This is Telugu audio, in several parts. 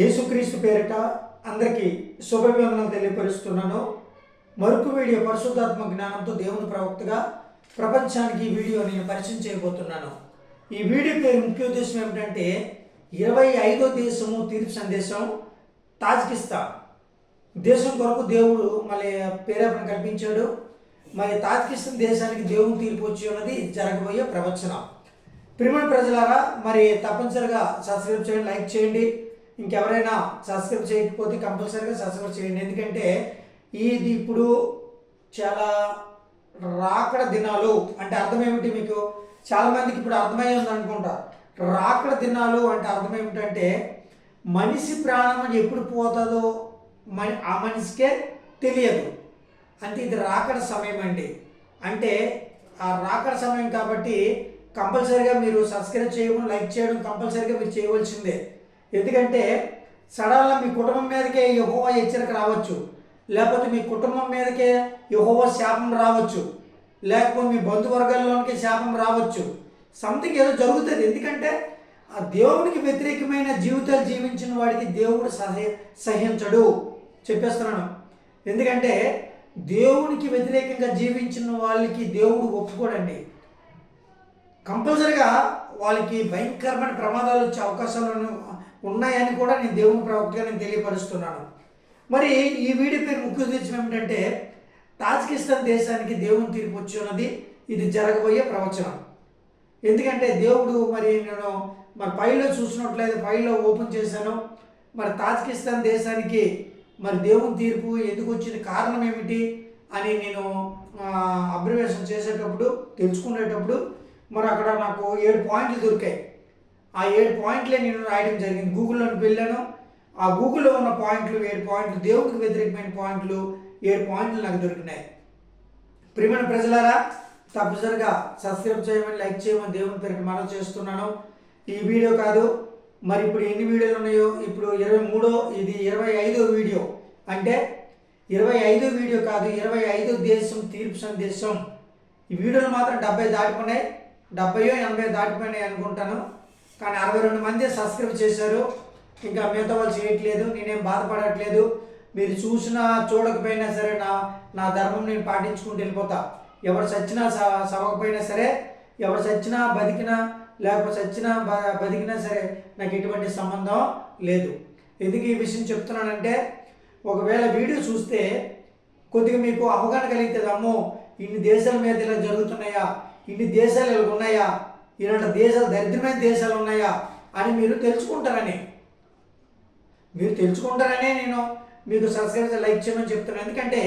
యేసుక్రీస్తు పేరిట అందరికీ శుభాభివందనలు తెలియపరుస్తున్నాను. మరొక వీడియో పరిశుద్ధాత్మ జ్ఞానంతో దేవుని ప్రవక్తగా ప్రపంచానికి ఈ వీడియో నేను పరిచయం చేయబోతున్నాను. ఈ వీడియో పేరు ముఖ్య ఉద్దేశం ఏమిటంటే ఇరవై ఐదో దేశము తీర్పు సందేశం తాజ్కిస్తాన్. దేశం కొరకు దేవుడు మళ్ళీ ప్రేరేపణ కల్పించాడు. మరి తాజ్కిస్తాన్ దేశానికి దేవుని తీర్పు వచ్చి ఉన్నది జరగబోయే ప్రవచనం. ప్రిమిణ ప్రజలారా మరి తప్పనిసరిగా సబ్స్క్రైబ్ చేయండి లైక్ చేయండి. ఇంకెవరైనా సబ్స్క్రైబ్ చేయకపోతే కంపల్సరీగా సబ్స్క్రైబ్ చేయండి. ఎందుకంటే ఇది ఇప్పుడు చాలా రాకడ దినాలు అంటే అర్థం ఏమిటి మీకు చాలామందికి ఇప్పుడు అర్థమయ్యే అనుకుంటా. రాకడ దినాలు అంటే అర్థం ఏమిటంటే మనిషి ప్రాణం ఎప్పుడు పోతుందో మని ఆ మనిషికే తెలియదు. అంటే ఇది రాకడ సమయం అండి. అంటే ఆ రాకడ సమయం కాబట్టి కంపల్సరీగా మీరు సబ్స్క్రైబ్ చేయడం లైక్ చేయడం కంపల్సరీగా మీరు చేయవలసిందే. ఎందుకంటే సడన్గా మీ కుటుంబం మీదకే యహోవా హెచ్చరిక రావచ్చు. లేకపోతే మీ కుటుంబం మీదకే యహోవా శాపం రావచ్చు. లేకపోతే మీ బంధువర్గాల్లోనికి శాపం రావచ్చు. సంథింగ్ ఏదో జరుగుతుంది. ఎందుకంటే ఆ దేవునికి వ్యతిరేకమైన జీవితాలు జీవించిన వాడికి దేవుడు సహ సహించడు. చెప్పేస్తున్నాను. ఎందుకంటే దేవునికి వ్యతిరేకంగా జీవించిన వాళ్ళకి దేవుడు ఒప్పుకోడండి. కంపల్సరిగా వాళ్ళకి భయంకరమైన ప్రమాదాలు వచ్చే అవకాశాలు ఉన్నాయని కూడా నేను దేవుని ప్రవక్తగా నేను తెలియపరుస్తున్నాను. మరి ఈ వీడియో పేరు ముఖ్య ఉద్దేశం ఏమిటంటే తాజ్కిస్తాన్ దేశానికి దేవుని తీర్పు వచ్చి ఉన్నది ఇది జరగబోయే ప్రవచనం. ఎందుకంటే దేవుడు మరి నేను మరి ఫైల్లో చూసినట్లయితే ఫైల్లో ఓపెన్ చేశాను. మరి తాజ్కిస్తాన్ దేశానికి మరి దేవుని తీర్పు ఎందుకు వచ్చింది కారణం ఏమిటి అని నేను అబ్జర్వేషన్ చేసేటప్పుడు తెలుసుకునేటప్పుడు మరి అక్కడ నాకు ఏడు పాయింట్లు దొరికాయి. ఆ ఏడు పాయింట్లే నేను రాయడం జరిగింది. గూగుల్లోకి వెళ్ళాను. ఆ గూగుల్లో ఉన్న పాయింట్లు ఏడు పాయింట్లు దేవుడికి వ్యతిరేకమైన పాయింట్లు ఏడు పాయింట్లు నాకు దొరికినాయి. ప్రియమైన ప్రజలారా తప్పనిసరిగా సబ్స్క్రైబ్ చేయమని లైక్ చేయమని దేవుని పేరుకి మనం చేస్తున్నాను. ఈ వీడియో కాదు మరి ఇప్పుడు ఎన్ని వీడియోలు ఉన్నాయో ఇప్పుడు ఇరవై మూడో ఇది ఇరవై ఐదో వీడియో. అంటే ఇరవై ఐదో వీడియో కాదు ఇరవై ఐదో దేశం తీర్పు సందేశం. ఈ వీడియోలు మాత్రం డెబ్బై దాటిపోయినాయి. డెబ్బయో ఎనభై దాటిపోయినాయి అనుకుంటాను. కానీ అరవై రెండు మంది సబ్స్క్రైబ్ చేశారు. ఇంకా మిగతా వాళ్ళు చేయట్లేదు. నేనేం బాధపడట్లేదు. మీరు చూసినా చూడకపోయినా సరే నా నా ధర్మం నేను పాటించుకుంటూ వెళ్ళిపోతా. ఎవరు చచ్చినా స- సవకపోయినా సరే ఎవరు చచ్చినా బతికినా లేకపోతే చచ్చినా బ- బతికినా సరే నాకు ఎటువంటి సంబంధం లేదు. ఎందుకు ఈ విషయం చెప్తున్నానంటే ఒకవేళ వీడియో చూస్తే కొద్దిగా మీకు అవగాహన కలిగితే అమ్మో ఇన్ని దేశాల మీద ఇలా జరుగుతున్నాయా? ఇన్ని దేశాలు ఇలా ఉన్నాయా ఇలాంటి దేశాలు దరిద్రమైన దేశాలు ఉన్నాయా అని మీరు తెలుసుకుంటారని. మీరు తెలుసుకుంటారనే నేను మీకు సబ్స్క్రైబ్ లైక్ చేయమని చెప్తున్నాను ఎందుకంటే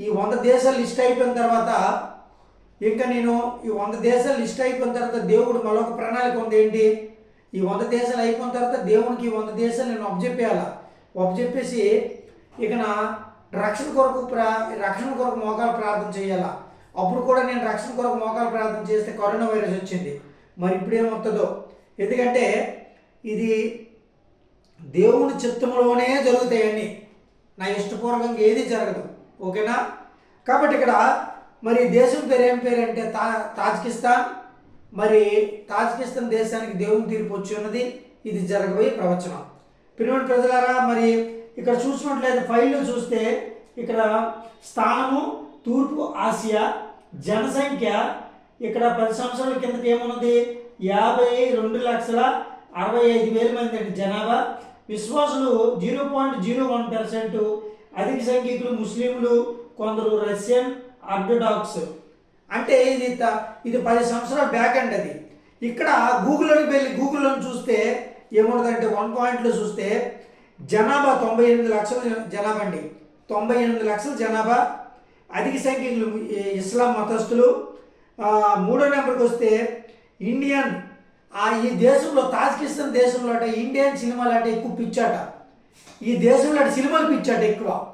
ఈ వంద దేశాలు లిస్ట్ అయిపోయిన తర్వాత ఇంకా నేను ఈ వంద దేశాలు లిస్ట్ అయిపోయిన తర్వాత దేవుడు మరొక ప్రణాళిక ఉంది ఏంటి? ఈ వంద దేశాలు అయిపోయిన తర్వాత దేవునికి ఈ వంద దేశాలు నేను ఒప్పజెప్పేయాలా ఒప్పజెప్పేసి ఇక నా రక్షణ కొరకు ప్రా రక్షణ కొరకు మోకాలు ప్రార్థన చేయాలా? అప్పుడు కూడా నేను రక్షణ కొరకు మోకాలు ప్రార్థన చేస్తే కరోనా వైరస్ వచ్చింది. మరి ఇప్పుడు ఏమవుతుందో ఎందుకంటే ఇది దేవుని చిత్తంలోనే జరుగుతాయని నా ఇష్టపూర్వకంగా ఏది జరగదు. ఓకేనా? కాబట్టి ఇక్కడ మరి దేశం పేరు ఏం పేరు అంటే తా తాజ్కిస్తాన్. మరి తాజ్కిస్తాన్ దేశానికి దేవుని తీర్పు వచ్చి ఉన్నది. ఇది జరగబోయే ప్రవచనం. పిరిమిడి ప్రజలారా మరి ఇక్కడ చూసినట్లయితే ఫైల్లో చూస్తే ఇక్కడ స్థానము తూర్పు ఆసియా జనసంఖ్య ఇక్కడ పది సంవత్సరాల కిందకి ఏమున్నది యాభై రెండు లక్షల అరవై ఐదు వేల మంది జనాభా. విశ్వాసులు zero point zero one percent. అధిక సంఖ్యకులు ముస్లింలు కొందరు రష్యన్ ఆర్థడాక్స్ అంటే ఇది ఇది పది సంవత్సరాల బ్యాక్ అండి అది. ఇక్కడ గూగుల్లోకి వెళ్ళి గూగుల్లో చూస్తే ఏముంటుందంటే వన్ పాయింట్లో చూస్తే జనాభా తొంభై ఎనిమిది లక్షల జనాభా అండి. తొంభై ఎనిమిది లక్షల జనాభా. అధిక సంఖ్యకులు ఇస్లాం మతస్థులు మూడో నెంబర్కి వస్తే ఇండియన్ ఆ ఈ దేశంలో తాజ్కిస్తాన్ దేశంలో అంటే ఇండియన్ సినిమాలు అంటే ఎక్కువ పిచ్చాట. ఈ దేశంలో సినిమాలు పిచ్చాట ఎక్కువ.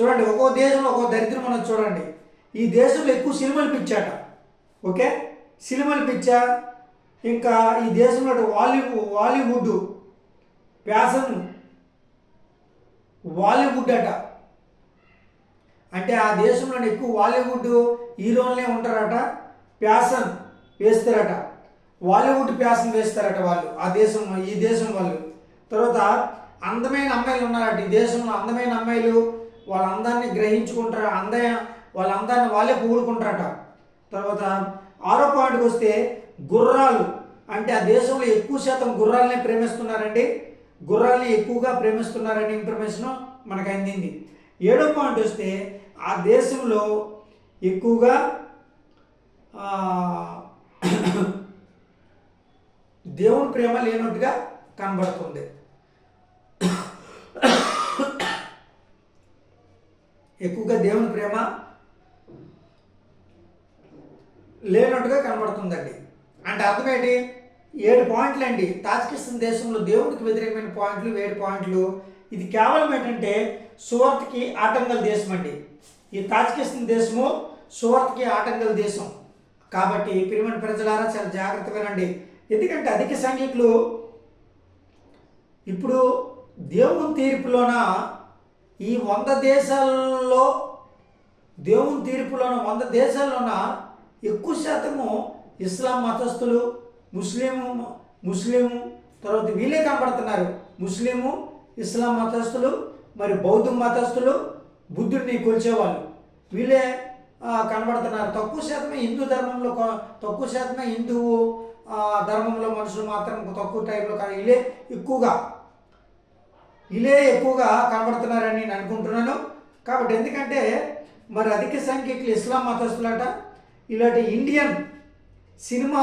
చూడండి ఒక్కో దేశంలో ఒక్కో దరిద్రం మనం చూడండి. ఈ దేశంలో ఎక్కువ సినిమాలు పిచ్చాట. ఓకే? సినిమాలు పిచ్చా ఇంకా ఈ దేశంలో వాలీవుడ్ వాలీవుడ్ ఫ్యాషన్ వాలీవుడ్ అట. అంటే ఆ దేశంలో ఎక్కువ బాలీవుడ్ హీరోలనే ఉంటారట ప్యాషన్ వేస్తారట. బాలీవుడ్ ప్యాషన్ వేస్తారట వాళ్ళు ఆ దేశం ఈ దేశం వాళ్ళు. తర్వాత అందమైన అమ్మాయిలు ఉన్నారట. ఈ దేశంలో అందమైన అమ్మాయిలు వాళ్ళ అందాన్ని గ్రహించుకుంటారు అంద వాళ్ళ అందాన్ని వాళ్ళే పూడుకుంటారట. తర్వాత ఆరో పాయింట్కి వస్తే గుర్రాలు. అంటే ఆ దేశంలో ఎక్కువ శాతం గుర్రాలనే ప్రేమిస్తున్నారండి. గుర్రాలని ఎక్కువగా ప్రేమిస్తున్నారనే ఇన్ఫర్మేషన్ మనకు అందింది. ఏడో పాయింట్ వస్తే ఆ దేశంలో ఎక్కువగా దేవుని ప్రేమ లేనట్టుగా కనబడుతుంది. ఎక్కువగా దేవుని ప్రేమ లేనట్టుగా కనబడుతుందండి. అంటే అర్థం ఏంటి? ఏడు పాయింట్లు అండి తాజ్కిస్తాన్ దేశంలో దేవునికి వ్యతిరేకమైన పాయింట్లు ఏడు పాయింట్లు ఇది కేవలం ఏంటంటే సువార్తకి ఆటంకల దేశం అండి. ఈ తాజికిస్తాన్ దేశము సువార్తకి ఆటంకల దేశం. కాబట్టి పిరిమని ప్రజలారా చాలా జాగ్రత్తగా రండి ఎందుకంటే అధిక సంఖ్యకులు ఇప్పుడు దేవుని తీర్పులోన ఈ వంద దేశాల్లో దేవుని తీర్పులోన వంద దేశాల్లోన ఎక్కువ శాతము ఇస్లాం మతస్థులు ముస్లిము ముస్లిము తర్వాత వీళ్ళే కనబడుతున్నారు. ముస్లిము ఇస్లాం మతస్థులు మరి బౌద్ధ మతస్థులు బుద్ధుడిని కొలిచేవాళ్ళు. వీళ్ళే కనబడుతున్నారు. తక్కువ శాతమే హిందూ ధర్మంలో తక్కువ శాతమే హిందూ ధర్మంలో మనుషులు మాత్రం తక్కువ టైంలో కానీ ఇలే ఎక్కువగా. ఇలే ఎక్కువగా కనబడుతున్నారని నేను అనుకుంటున్నాను. కాబట్టి ఎందుకంటే మరి అధిక సంఖ్యకులు ఇస్లాం మతస్థులట. ఇలాంటి ఇండియన్ సినిమా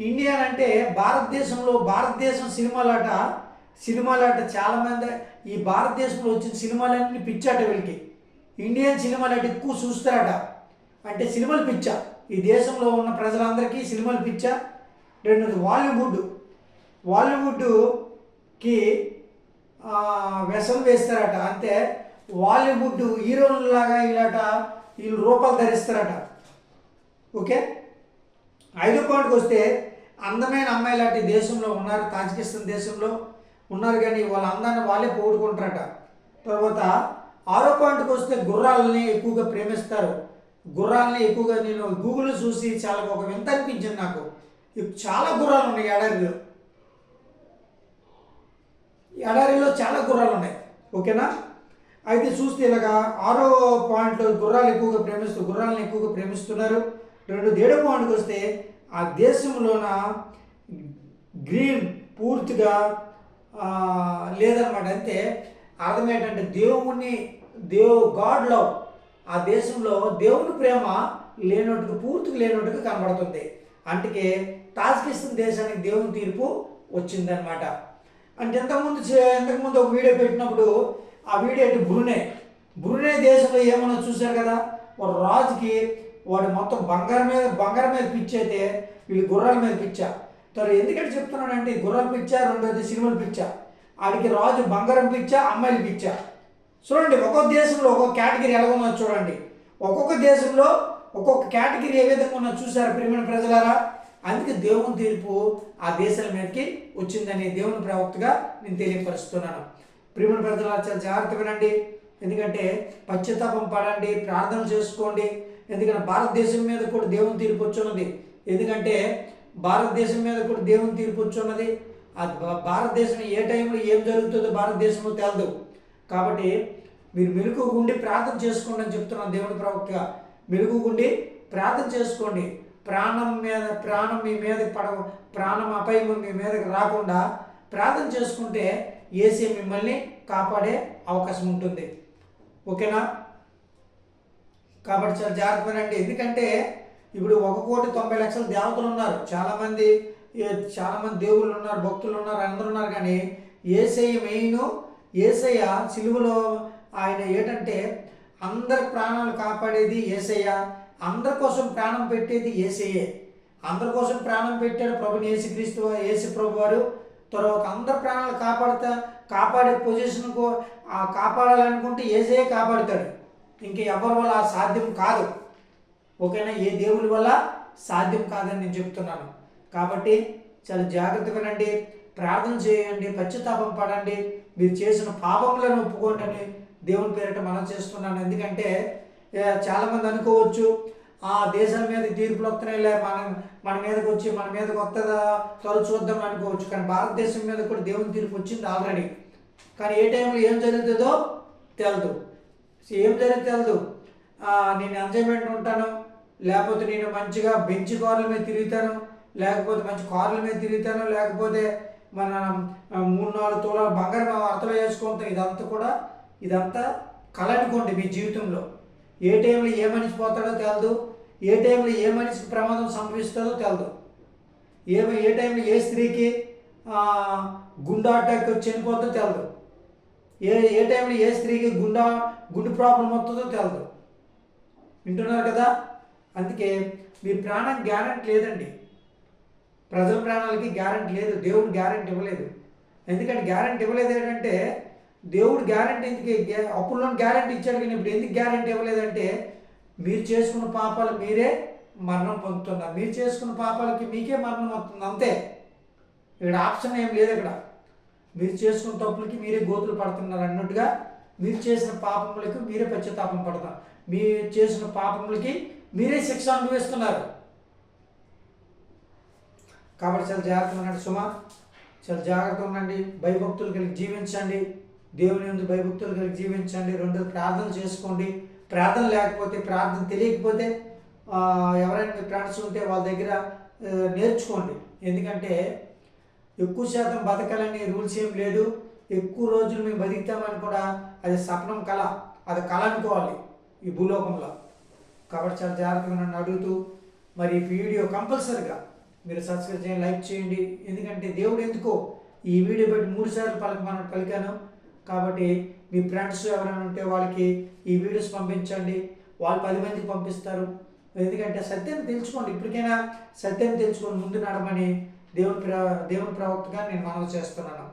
ఇండియన్ అంటే భారతదేశంలో భారతదేశం సినిమాలాట సినిమాలాట చాలామంది ఈ భారతదేశంలో వచ్చిన సినిమాలన్నీ పిచ్చాట వీళ్ళకి. ఇండియన్ సినిమాలు అంటే ఎక్కువ చూస్తారట. అంటే సినిమాలు పిచ్చ. ఈ దేశంలో ఉన్న ప్రజలందరికీ సినిమాలు పిచ్చ. రెండోది వాలీవుడ్ వాలీవుడ్కి వ్యసనం వేస్తారట. అంటే వాలీవుడ్ హీరోలాగా ఇలాట వీళ్ళు రూపాలు ధరిస్తారట. ఓకే? ఐదో పాయింట్కి వస్తే అందమైన అమ్మాయి లాంటి దేశంలో ఉన్నారు తాజికిస్తాన్ దేశంలో. ఉన్నారు కానీ వాళ్ళ అందాన్ని వాళ్ళే పోగొట్టుకుంటారట. తర్వాత ఆరో పాయింట్కి వస్తే గుర్రాలని ఎక్కువగా ప్రేమిస్తారు. గుర్రాలని ఎక్కువగా నేను గూగుల్లో చూసి చాలా ఒక వింత అనిపించింది నాకు. చాలా గుర్రాలు ఉన్నాయి ఎడారిలో ఎడారిలో చాలా గుర్రాలు ఉన్నాయి. ఓకేనా? అయితే చూస్తే ఇలాగా ఆరో పాయింట్లో గుర్రాలు ఎక్కువగా ప్రేమిస్తూ గుర్రాలను ఎక్కువగా ప్రేమిస్తున్నారు. రెండు ఏడో పాయింట్కి వస్తే ఆ దేశంలోన గ్రీన్ పూర్తిగా లేదనమాట అంతే అర్థం ఏంటంటే దేవుని దేవు గాడ్ లవ్ ఆ దేశంలో దేవుని ప్రేమ లేనట్టుగా పూర్తిగా లేనట్టుగా కనబడుతుంది. అందుకే తాజికిస్తాన్ దేశానికి దేవుని తీర్పు వచ్చిందనమాట అంటే ఇంతకుముందు చే- ఇంతకుముందు ఒక వీడియో పెట్టినప్పుడు ఆ వీడియో అంటే బ్రునే. బ్రునే దేశంలో ఏమన్నా చూశారు కదా? వాడు రాజుకి వాడు మొత్తం బంగారం మీద బంగారం మీద పిచ్చి అయితే వీళ్ళు గుర్రాల మీద పిచ్చా. తర్వాత ఎందుకంటే చెప్తున్నానంటే గుర్రం పిచ్చా రెండోది సినిమాలు పిచ్చా. ఆడికి రాజు బంగారం పిచ్చా అమ్మాయిలు పిచ్చా. చూడండి ఒక్కొక్క దేశంలో ఒక్కొక్క కేటగిరీ ఎలా ఉన్నదో చూడండి. ఒక్కొక్క దేశంలో ఒక్కొక్క కేటగిరీ ఏ విధంగా ఉన్నదో చూసారు ప్రియమైన ప్రజలారా? అందుకే దేవుని తీర్పు ఆ దేశాల మీదకి వచ్చిందని దేవుని ప్రవక్తగా నేను తెలియపరుస్తున్నాను. ప్రియమైన ప్రజలారా చాలా జాగ్రత్త వినండి. ఎందుకంటే పశ్చాత్తాపం పడండి ప్రార్థన చేసుకోండి. ఎందుకంటే భారతదేశం మీద కూడా దేవుని తీర్పు వచ్చున్నది ఎందుకంటే భారతదేశం మీద కూడా దేవుని తీర్పు వచ్చున్నది. ఆ భారతదేశం ఏ టైంలో ఏం జరుగుతుందో భారతదేశంలో తేలదు. కాబట్టి మీరు మెలకు ఉండి ప్రార్థన చేసుకోండి అని చెప్తున్నాను దేవుని ప్రవక్తగా మెలకు ఉండి ప్రార్థన చేసుకోండి. ప్రాణం మీద ప్రాణం మీ మీద పడ ప్రాణం అపాయం మీ మీదకి రాకుండా ప్రార్థన చేసుకుంటే ఏసీ మిమ్మల్ని కాపాడే అవకాశం ఉంటుంది. ఓకేనా? కాబట్టి చాలా జాగ్రత్త ఎందుకంటే ఇప్పుడు ఒక కోటి తొంభై లక్షల దేవతలు ఉన్నారు. చాలామంది చాలామంది దేవుళ్ళు ఉన్నారు భక్తులు ఉన్నారు అందరూ ఉన్నారు కానీ ఏసయ్య మెయిన్ ఏసయ్య సిలువలో ఆయన ఏంటంటే అందరి ప్రాణాలు కాపాడేది ఏసయ్య అందరి కోసం ప్రాణం పెట్టేది ఏసయ్యే. అందరి కోసం ప్రాణం పెట్టాడు ప్రభుని ఏసుక్రీస్తు ఏసు ప్రభు వారు తర్వాత అందరి ప్రాణాలు కాపాడుతా కాపాడే పొజిషన్కు కాపాడాలనుకుంటే ఏసయ్యే కాపాడుతాడు. ఇంక ఎవరి వల్ల సాధ్యం కాదు. ఓకేనా? ఏ దేవుని వల్ల సాధ్యం కాదని నేను చెప్తున్నాను. కాబట్టి చాలా జాగ్రత్తగా వినండి ప్రార్థన చేయండి పశ్చాత్తాపం పడండి మీరు చేసిన పాపములను ఒప్పుకోండి అని దేవుని పేరిట మనం చేస్తున్నాను. ఎందుకంటే చాలామంది అనుకోవచ్చు ఆ దేశాల మీద తీర్పులు వస్తున్నాయిలే మన మన మీదకి వచ్చి మన మీదకి వస్తుందా? త్వర చూద్దాం అనుకోవచ్చు. కానీ భారతదేశం మీద కూడా దేవుని తీర్పు వచ్చింది ఆల్రెడీ కానీ ఏ టైంలో ఏం జరుగుతుందో తెలదు. ఏం జరిగితే తెలదు. నేను ఎంజాయ్మెంట్ ఉంటాను. లేకపోతే నేను మంచిగా బెంచ్ కార్ల మీద తిరుగుతాను లేకపోతే మంచి కార్ల మీద తిరుగుతాను లేకపోతే మన మూడు నాలుగు తులాల బంగారం అర్థం చేసుకుంటాం ఇదంతా కూడా ఇదంతా కళ అనుకోండి మీ జీవితంలో. ఏ టైంలో ఏ మనిషి పోతాడో తెలదు ఏ టైంలో ఏ మనిషికి ప్రమాదం సంభవిస్తుందో తెలదు. ఏ ఏ టైంలో ఏ స్త్రీకి గుండె అటాక్ చనిపోతుందో తెలదు. ఏ ఏ టైంలో ఏ స్త్రీకి గుండె గుండె ప్రాబ్లం వస్తుందో తెలదు. వింటున్నారు కదా? అందుకే మీ ప్రాణం గ్యారెంటీ లేదండి. ప్రజల ప్రాణాలకి గ్యారెంటీ లేదు దేవుడు గ్యారెంటీ ఇవ్వలేదు. ఎందుకంటే గ్యారంటీ ఇవ్వలేదు ఏంటంటే దేవుడు గ్యారెంటీ ఎందుకు అప్పుల్లో గ్యారెంటీ ఇచ్చాడు కానీ ఇప్పుడు ఎందుకు గ్యారెంటీ ఇవ్వలేదంటే మీరు చేసుకున్న పాపాలు మీరే మరణం పొందుతున్నారు. మీరు చేసుకున్న పాపాలకి మీకే మరణం వస్తుంది అంతే. ఇక్కడ ఆప్షన్ ఏం లేదు ఇక్కడ. మీరు చేసుకున్న తప్పులకి మీరే గోతులు పడుతున్నారు అన్నట్టుగా మీరు చేసిన పాపములకి మీరే పశ్చాత్తాపం పడతారు. మీరు చేసిన పాపములకి మీరే శిక్ష అనుభవిస్తున్నారు. కాబట్టి చాలా జాగ్రత్తగా ఉండండి సుమ. చాలా జాగ్రత్తగా ఉండండి. భయభక్తులు కలిగి జీవించండి. దేవుని ముందు భయభక్తులు కలిగి జీవించండి. రెండు ప్రార్థన చేసుకోండి. ప్రార్థన లేకపోతే ప్రార్థన తెలియకపోతే ఎవరైనా మీ ఫ్రెండ్స్ ఉంటే వాళ్ళ దగ్గర నేర్చుకోండి. ఎందుకంటే ఎక్కువ శాతం బతకాలని రూల్స్ ఏం లేదు. ఎక్కువ రోజులు మేము బతుకుతామని కూడా అది సపనం కళ. అది కళ అనుకోవాలి ఈ భూలోకంలో. కాబట్టి చాలా జాగ్రత్తగా నన్ను అడుగుతూ మరి ఈ వీడియో కంపల్సరిగా మీరు సబ్స్క్రైబ్ చేయండి లైక్ చేయండి. ఎందుకంటే దేవుడు ఎందుకో ఈ వీడియో బట్టి మూడు సార్లు పలకమని పలికాను. కాబట్టి మీ ఫ్రెండ్స్ ఎవరైనా ఉంటే వాళ్ళకి ఈ వీడియోస్ పంపించండి. వాళ్ళు పది మందికి పంపిస్తారు. ఎందుకంటే సత్యం తెలుసుకోండి. ఇప్పటికైనా సత్యం తెలుసుకొని ముందు నడమని దేవుని ప్ర దేవుని ప్రవక్తగా నేను మనవి చేస్తున్నాను.